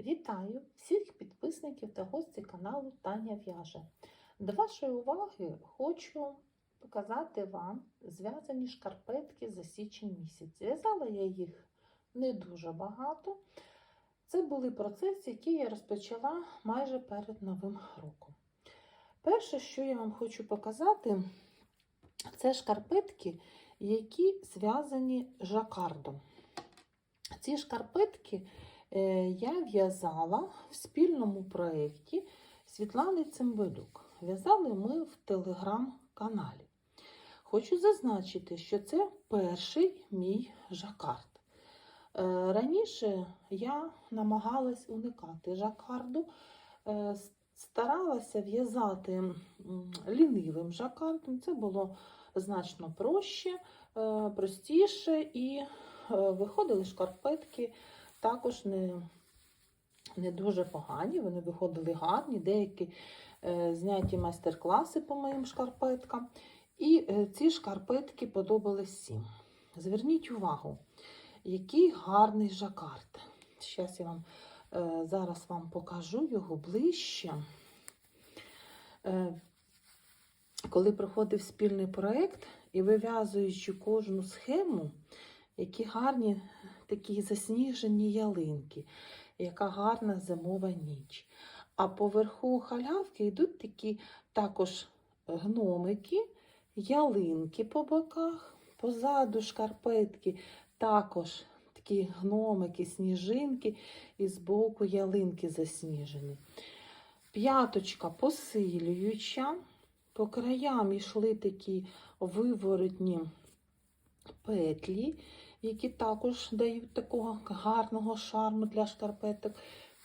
Вітаю всіх підписників та гостей каналу Таня В'яже. До вашої уваги хочу показати вам зв'язані шкарпетки за січень місяць. Зв'язала я їх не дуже багато. Це були процеси, які я розпочала майже перед Новим роком. Перше, що я вам хочу показати, це шкарпетки, які зв'язані жакардом. Ці шкарпетки я в'язала в спільному проєкті Світлани Цимбалюк. В'язали ми в телеграм-каналі. Хочу зазначити, що це перший мій жакард. Е, Раніше я намагалась уникати жакарду, е, старалася в'язати лінивим жакардом. Це було значно проще, е, простіше і е, виходили шкарпетки також не, не дуже погані, вони виходили гарні, деякі е, зняті майстер-класи по моїм шкарпеткам. І е, ці шкарпетки подобались всім. Зверніть увагу, який гарний жакард. Зараз я вам е, зараз вам покажу його ближче. Е, коли проходив спільний проєкт і вив'язуючи кожну схему, які гарні такі засніжені ялинки, яка гарна зимова ніч. А поверху халявки йдуть такі також гномики, ялинки по боках, позаду шкарпетки також такі гномики, сніжинки, і збоку ялинки засніжені. П'яточка посилююча. По краям йшли такі виворотні петлі, які також дають такого гарного шарму для шкарпеток.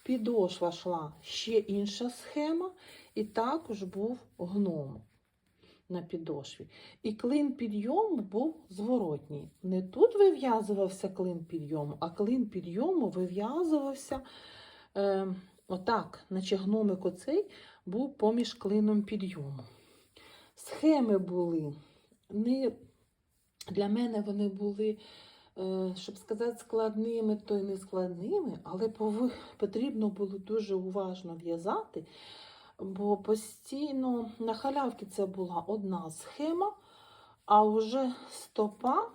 Підошва йшла ще інша схема, і також був гном на підошві. І клин підйому був зворотній. Не тут вив'язувався клин підйому, а клин підйому вив'язувався е, отак, наче гномик оцей був поміж клином підйому. Схеми були не для мене вони були, щоб сказати, складними, то й не складними, але потрібно було дуже уважно в'язати, бо постійно на халявці це була одна схема, а вже стопа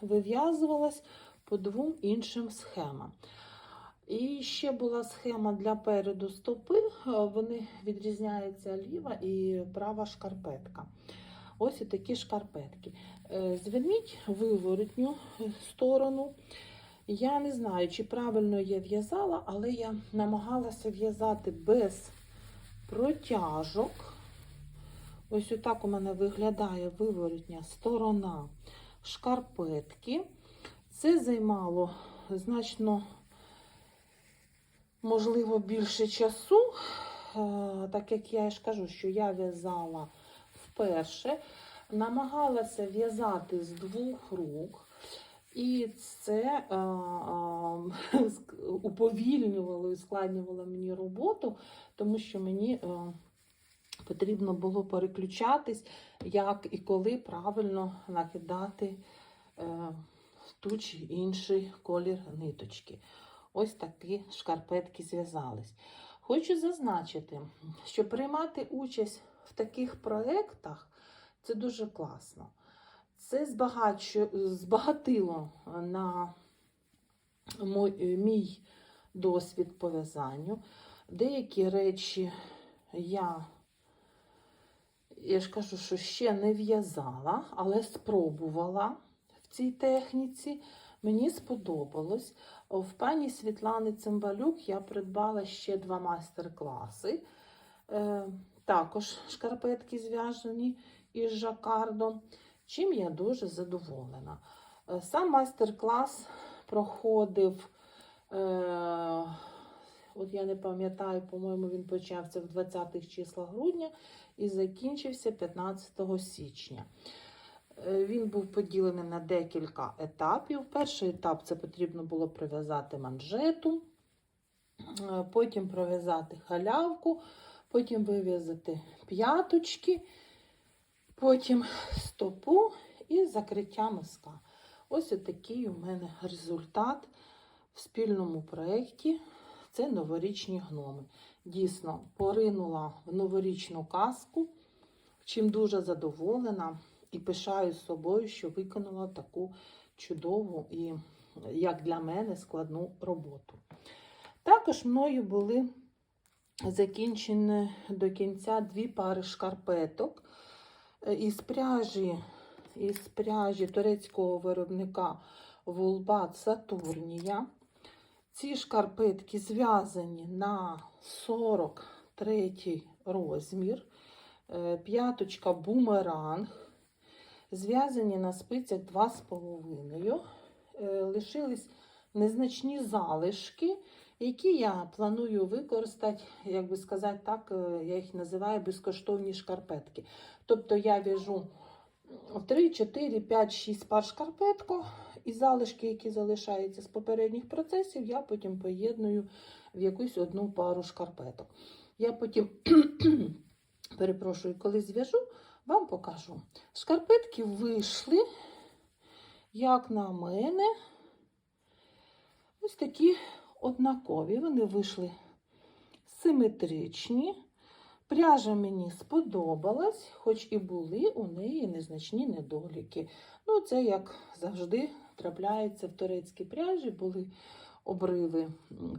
вив'язувалась по двом іншим схемам. І ще була схема для переду стопи, е, вони відрізняються ліва і права шкарпетка. Ось такі шкарпетки. Е, Зверніть виворотню сторону. Я не знаю, чи правильно я в'язала, але я намагалася в'язати без протяжок. Ось отак у мене виглядає виворотня сторона шкарпетки. Це займало значно, можливо, більше часу, е, так як я ж кажу, що я в'язала вперше, намагалася в'язати з двох рук. І це е, е, уповільнювало і складнювало мені роботу, тому що мені е, потрібно було переключатись, як і коли правильно накидати ту чи інший колір ниточки. Ось такі шкарпетки зв'язались. Хочу зазначити, що приймати участь в таких проєктах це дуже класно. Це збагатило на мой, мій досвід по в'язанню. Деякі речі я, я ж кажу, що ще не в'язала, але спробувала в цій техніці. Мені сподобалось. В пані Світлани Цимбалюк я придбала ще два майстер-класи. Також шкарпетки зв'яжені із жакардом, чим я дуже задоволена. Е, Сам майстер-клас проходив, е, от я не пам'ятаю, по-моєму, він почався в 20-х числах грудня і закінчився 15 січня. Е, Він був поділений на декілька етапів. Перший етап це потрібно було прив'язати манжету, е, потім пров'язати халявку, потім вив'язати п'яточки, потім стопу і закриття миска. Ось такий у мене результат в спільному проєкті це новорічні гноми. Дійсно, поринула в новорічну казку, чим дуже задоволена і пишаюсь собою, що виконала таку чудову і, як для мене, складну роботу. Також мною були закінчені до кінця дві пари шкарпеток е, із пряжі, із пряжі турецького виробника Вулбат Сатурнія. Ці шкарпетки зв'язані на 43 розмір, Е, п'яточка бумеранг, зв'язані на спицях 2,5. Е, Лишились незначні залишки, які я планую використати, як би сказати так, е, я їх називаю безкоштовні шкарпетки. Тобто я в'яжу 3, 4, 5, 6 пар шкарпетку, і залишки, які залишаються з попередніх процесів, я потім поєдную в якусь одну пару шкарпеток. Я потім, перепрошую, коли зв'яжу, вам покажу. Шкарпетки вийшли, як на мене, ось такі однакові. Вони вийшли симетричні. Пряжа мені сподобалась, хоч і були у неї незначні недоліки. Ну, це, як завжди, трапляється в турецькій пряжі, були обриви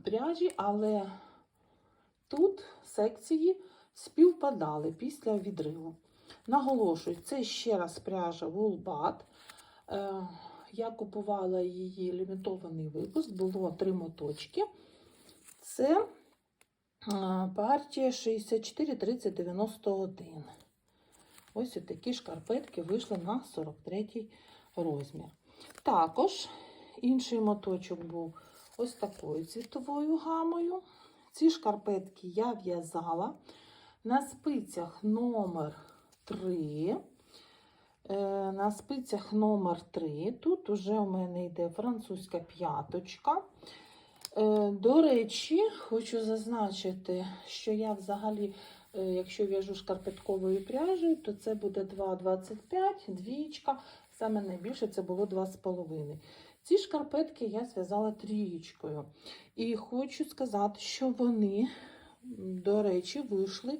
пряжі, але тут секції співпадали після відриву. Наголошую, це ще раз пряжа Woolbat. Я купувала її лімітований випуск, було три моточки. Це партія 64 30 91. Ось такі шкарпетки вийшли на 43 розмір. Також інший моточок був ось такою цвітовою гамою. Ці шкарпетки я в'язала на спицях номер 3. Е, На спицях номер 3. Тут уже у мене йде французька п'яточка. Е, До речі, хочу зазначити, що я взагалі, е, якщо в'яжу шкарпетковою пряжею, то це буде 2,25, двічка. Саме найбільше це було 2,5. Ці шкарпетки я зв'язала трієчкою. І хочу сказати, що вони, до речі, вийшли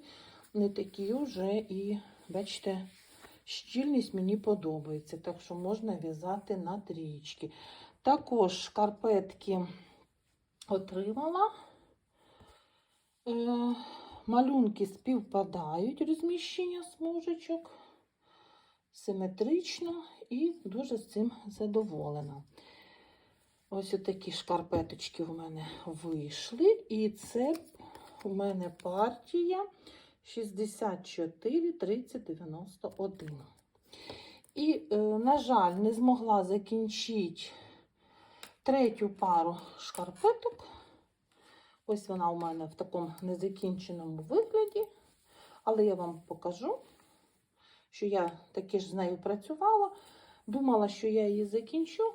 не такі вже і, бачите, щільність мені подобається, так що можна в'язати на трієчки. Також шкарпетки отримала. Е, малюнки співпадають розміщення смужечок симетрично і дуже з цим задоволена. Ось такі шкарпеточки в мене вийшли, і це у мене партія 64 30 91. І, е, на жаль, не змогла закінчити третю пару шкарпеток. Ось вона у мене в такому незакінченому вигляді. Але я вам покажу, що я таки ж з нею працювала. Думала, що я її закінчу,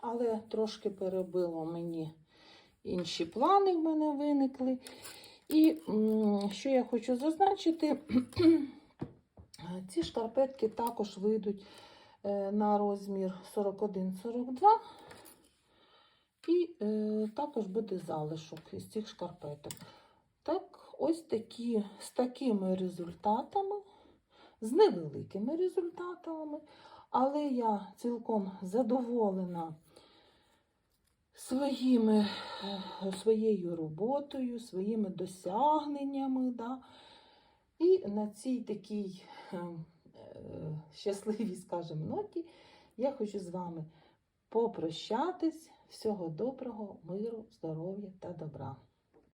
але трошки перебило мені інші плани в мене виникли. І що я хочу зазначити, ці шкарпетки також вийдуть е, на розмір 41-42. І е, також буде залишок із цих шкарпеток. Так, ось такі, з такими результатами, з невеликими результатами, але я цілком задоволена своїми, е, своєю роботою, своїми досягненнями. Да? І на цій такій е, е, щасливій, скажімо, ноті я хочу з вами попрощатись. Всього доброго, миру, здоров'я та добра.